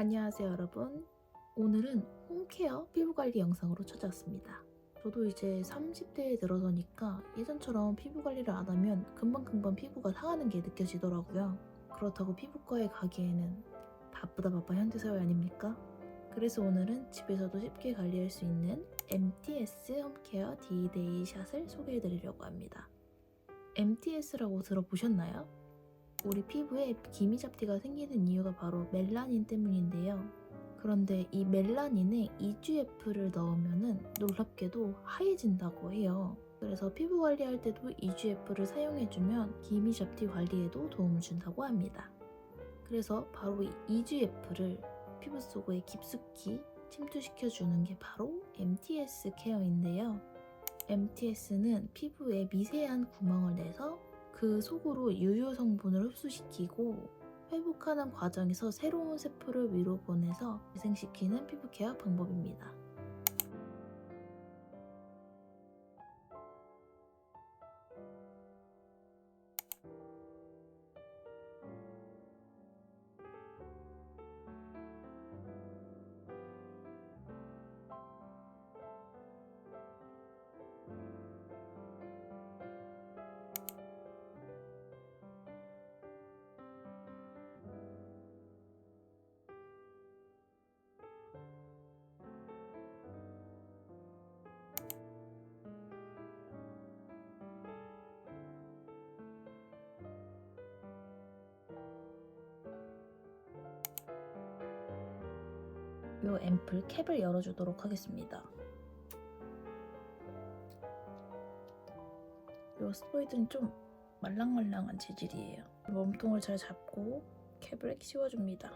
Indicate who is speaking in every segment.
Speaker 1: 안녕하세요 여러분 오늘은 홈케어 피부관리 영상으로 찾아왔습니다 저도 이제 30대에 들어서니까 예전처럼 피부관리를 안 하면 금방금방 피부가 상하는 게 느껴지더라고요 그렇다고 피부과에 가기에는 바쁘다 바빠 현대사회 아닙니까? 그래서 오늘은 집에서도 쉽게 관리할 수 있는 MTS 홈케어 D-Day 샷을 소개해드리려고 합니다 MTS라고 들어보셨나요? 우리 피부에 기미 잡티가 생기는 이유가 바로 멜라닌 때문인데요. 그런데 이 멜라닌에 EGF를 넣으면은 놀랍게도 하얘진다고 해요. 그래서 피부 관리할 때도 EGF를 사용해주면 기미 잡티 관리에도 도움을 준다고 합니다. 그래서 바로 이 EGF를 피부 속에 깊숙이 침투시켜주는 게 바로 MTS 케어인데요. MTS는 피부에 미세한 구멍을 내서 그 속으로 유효 성분을 흡수시키고 회복하는 과정에서 새로운 세포를 위로 보내서 재생시키는 피부 케어 방법입니다. 이 앰플 캡을 열어주도록 하겠습니다. 이 스포이드는 좀 말랑말랑한 재질이에요. 몸통을 잘 잡고 캡을 씌워줍니다.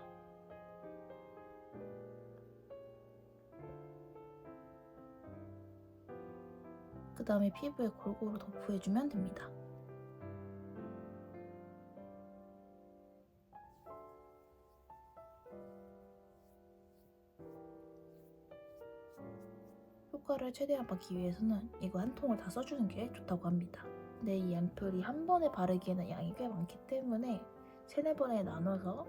Speaker 1: 그 다음에 피부에 골고루 도포해주면 됩니다. 효과를 최대한 받기 위해서는 이거 한 통을 다 써주는 게 좋다고 합니다. 근데 이 앰플이 한 번에 바르기에는 양이 꽤 많기 때문에 세네 번에 나눠서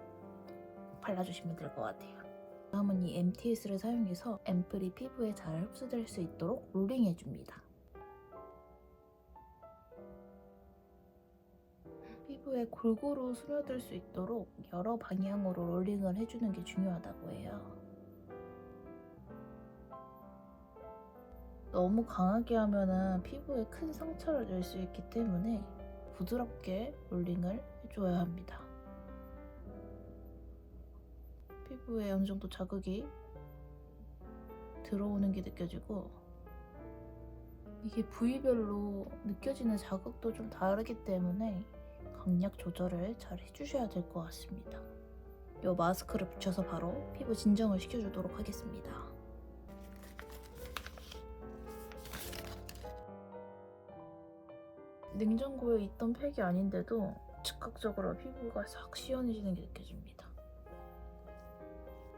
Speaker 1: 발라주시면 될 것 같아요. 다음은 이 MTS를 사용해서 앰플이 피부에 잘 흡수될 수 있도록 롤링해줍니다. 피부에 골고루 스며들 수 있도록 여러 방향으로 롤링을 해주는 게 중요하다고 해요. 너무 강하게 하면은 피부에 큰 상처를 낼 수 있기 때문에 부드럽게 롤링을 해줘야 합니다. 피부에 어느 정도 자극이 들어오는 게 느껴지고 이게 부위별로 느껴지는 자극도 좀 다르기 때문에 강약 조절을 잘 해주셔야 될 것 같습니다. 이 마스크를 붙여서 바로 피부 진정을 시켜주도록 하겠습니다. 냉장고에 있던 팩이 아닌데도 즉각적으로 피부가 싹 시원해지는 게 느껴집니다.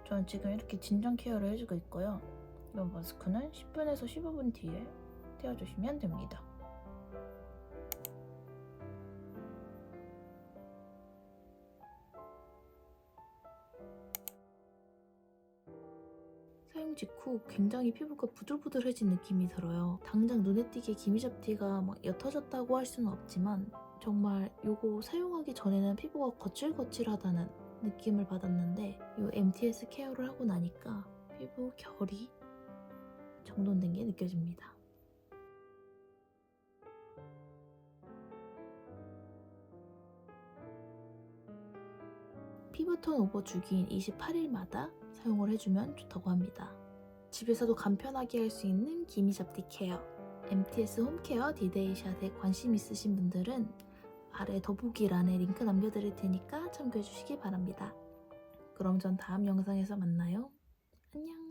Speaker 1: 저는 지금 이렇게 진정 케어를 해주고 있고요. 이 마스크는 10분에서 15분 뒤에 떼어주시면 됩니다. 직후 굉장히 피부가 부들부들해진 느낌이 들어요. 당장 눈에 띄게 기미잡티가 막 옅어졌다고 할 수는 없지만 정말 이거 사용하기 전에는 피부가 거칠거칠하다는 느낌을 받았는데 이 MTS 케어를 하고 나니까 피부 결이 정돈된 게 느껴집니다. 피부톤 오버 주기인 28일마다 사용을 해주면 좋다고 합니다. 집에서도 간편하게 할 수 있는 기미 잡티 케어 MTS 홈케어 디데이샷에 관심 있으신 분들은 아래 더보기란에 링크 남겨드릴 테니까 참고해주시기 바랍니다. 그럼 전 다음 영상에서 만나요. 안녕